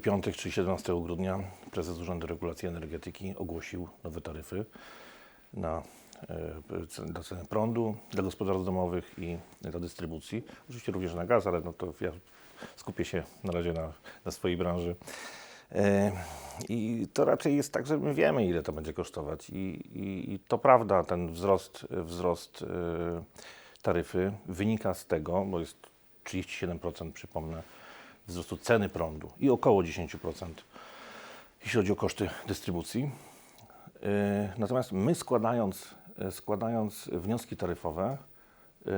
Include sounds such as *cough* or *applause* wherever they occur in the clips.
ubiegły piątek, czyli 17 grudnia, prezes Urzędu Regulacji Energetyki ogłosił nowe taryfy na, e, dla ceny prądu, dla gospodarstw domowych i dla dystrybucji. Oczywiście również na gaz, ale no to ja skupię się na razie na, na swojej branży. E, I to raczej jest tak, że my wiemy, ile to będzie kosztować. I, i, i to prawda, ten wzrost, wzrost e, taryfy wynika z tego, bo jest 37%, przypomnę, wzrostu ceny prądu i około 10%, jeśli chodzi o koszty dystrybucji. Yy, Natomiast my składając, yy, składając wnioski taryfowe, yy,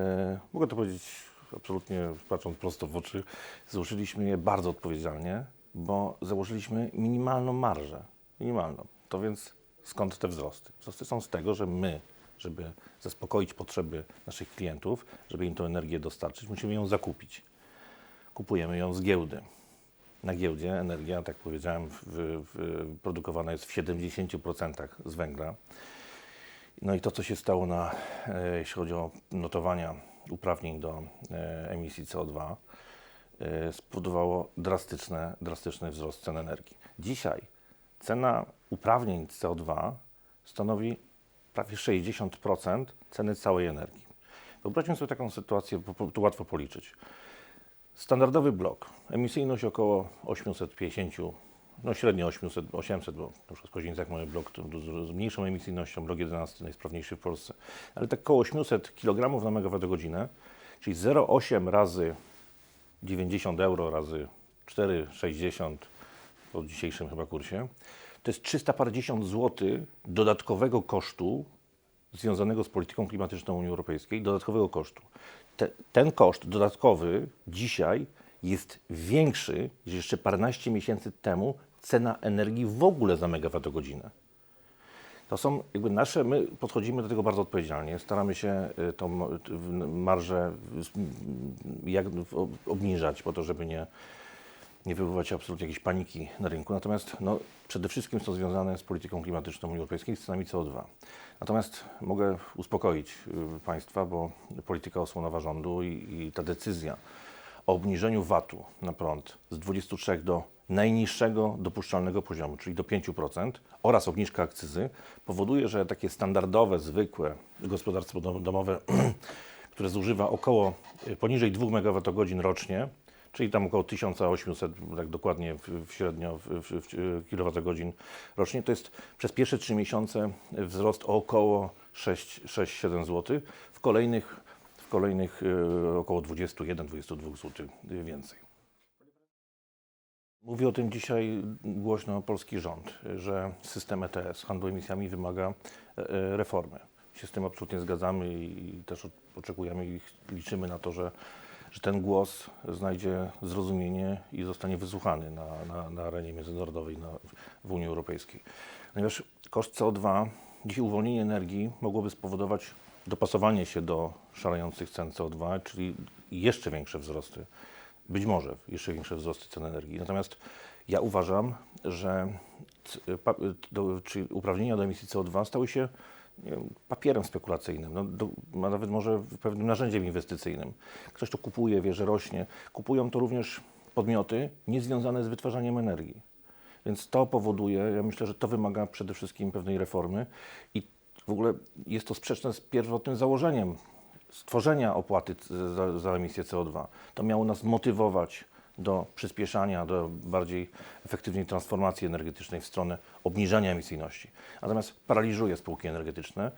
mogę to powiedzieć absolutnie patrząc prosto w oczy, złożyliśmy je bardzo odpowiedzialnie, bo założyliśmy minimalną marżę. Minimalną. To więc skąd te wzrosty? Wzrosty są z tego, że my, żeby zaspokoić potrzeby naszych klientów, żeby im tę energię dostarczyć, musimy ją zakupić kupujemy ją z giełdy. Na giełdzie energia, tak powiedziałem, w, w, produkowana jest w 70% z węgla. No i to, co się stało, na, e, jeśli chodzi o notowania uprawnień do e, emisji CO2, e, spowodowało drastyczne, drastyczny wzrost cen energii. Dzisiaj cena uprawnień CO2 stanowi prawie 60% ceny całej energii. Wyobraźmy sobie taką sytuację, to łatwo policzyć. Standardowy blok, emisyjność około 850, no średnio 800, 800, bo na przykład w Kozińcach mamy blok z mniejszą emisyjnością, blok 11 najsprawniejszy w Polsce, ale tak około 800 kg na megawattogodzinę, czyli 0,8 razy 90 euro razy 4,60 po dzisiejszym chyba kursie, to jest 350 zł dodatkowego kosztu związanego z polityką klimatyczną Unii Europejskiej, dodatkowego kosztu. Te, ten koszt dodatkowy dzisiaj jest większy niż jeszcze paręnaście miesięcy temu cena energii w ogóle za megawattogodzinę. To są jakby nasze, my podchodzimy do tego bardzo odpowiedzialnie, staramy się y, tą y, marżę jak obniżać po to, żeby nie, nie wywoływać absolutnie jakiejś paniki na rynku. Natomiast no, przede wszystkim są związane z polityką klimatyczną Unii Europejskiej, z cenami CO2. Natomiast mogę uspokoić y, Państwa, bo polityka osłonowa rządu i, i ta decyzja o obniżeniu VAT-u na prąd z 23 do najniższego dopuszczalnego poziomu, czyli do 5% oraz obniżka akcyzy powoduje, że takie standardowe, zwykłe gospodarstwo dom- domowe, *clears throat* które zużywa około y, poniżej 2 MWh rocznie, czyli tam około 1800, tak dokładnie w, w średnio w, w, w kilowatogodzin rocznie, to jest przez pierwsze 3 miesiące wzrost o około 6-7 zł. W kolejnych, w kolejnych y, około 21-22 zł więcej. Mówi o tym dzisiaj głośno polski rząd, że system ETS, handlu emisjami, wymaga e, e, reformy. Się z tym absolutnie zgadzamy i też oczekujemy i liczymy na to, że, że ten głos znajdzie zrozumienie i zostanie wysłuchany na, na, na arenie międzynarodowej na, w Unii Europejskiej. Ponieważ koszt CO2, dzisiaj uwolnienie energii mogłoby spowodować dopasowanie się do szalejących cen CO2, czyli jeszcze większe wzrosty być może jeszcze większe wzrosty cen energii. Natomiast ja uważam, że uprawnienia do emisji CO2 stały się wiem, papierem spekulacyjnym, no, do, nawet może pewnym narzędziem inwestycyjnym. Ktoś to kupuje, wie, że rośnie. Kupują to również podmioty niezwiązane z wytwarzaniem energii. Więc to powoduje, ja myślę, że to wymaga przede wszystkim pewnej reformy i w ogóle jest to sprzeczne z pierwotnym założeniem stworzenia opłaty za, za emisję CO2. To miało nas motywować do przyspieszania, do bardziej efektywnej transformacji energetycznej w stronę obniżania emisyjności. Natomiast paraliżuje spółki energetyczne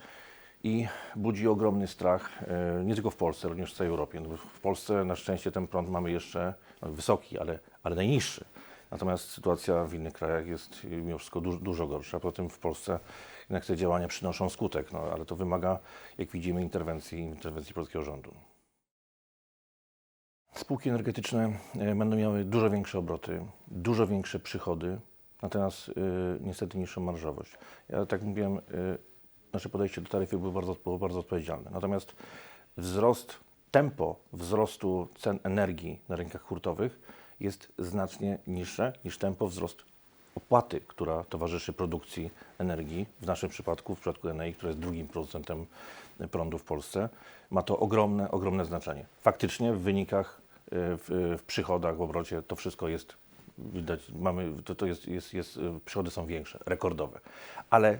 i budzi ogromny strach e, nie tylko w Polsce, również w całej Europie. No, w Polsce na szczęście ten prąd mamy jeszcze no, wysoki, ale, ale najniższy. Natomiast sytuacja w innych krajach jest y, mimo wszystko dużo, dużo gorsza. Poza tym w Polsce jednak te działania przynoszą skutek, no, ale to wymaga, jak widzimy, interwencji, interwencji polskiego rządu. Spółki energetyczne e, będą miały dużo większe obroty, dużo większe przychody, natomiast y, niestety niższą marżowość. Ja tak mówiłem, y, nasze podejście do taryfy było bardzo, było bardzo odpowiedzialne. Natomiast wzrost, tempo wzrostu cen energii na rynkach hurtowych jest znacznie niższe niż tempo wzrostu opłaty, która towarzyszy produkcji energii. W naszym przypadku, w przypadku Enei, która jest drugim producentem prądu w Polsce, ma to ogromne, ogromne znaczenie. Faktycznie w wynikach, w, w przychodach, w obrocie to wszystko jest widać, mamy, to, to jest, jest, jest, przychody są większe, rekordowe, ale,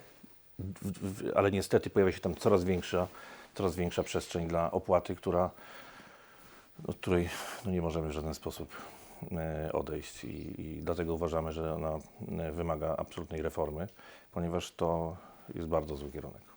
w, w, ale niestety pojawia się tam coraz większa, coraz większa przestrzeń dla opłaty, która, od której no, nie możemy w żaden sposób e, odejść i, i dlatego uważamy, że ona e, wymaga absolutnej reformy, ponieważ to jest bardzo zły kierunek.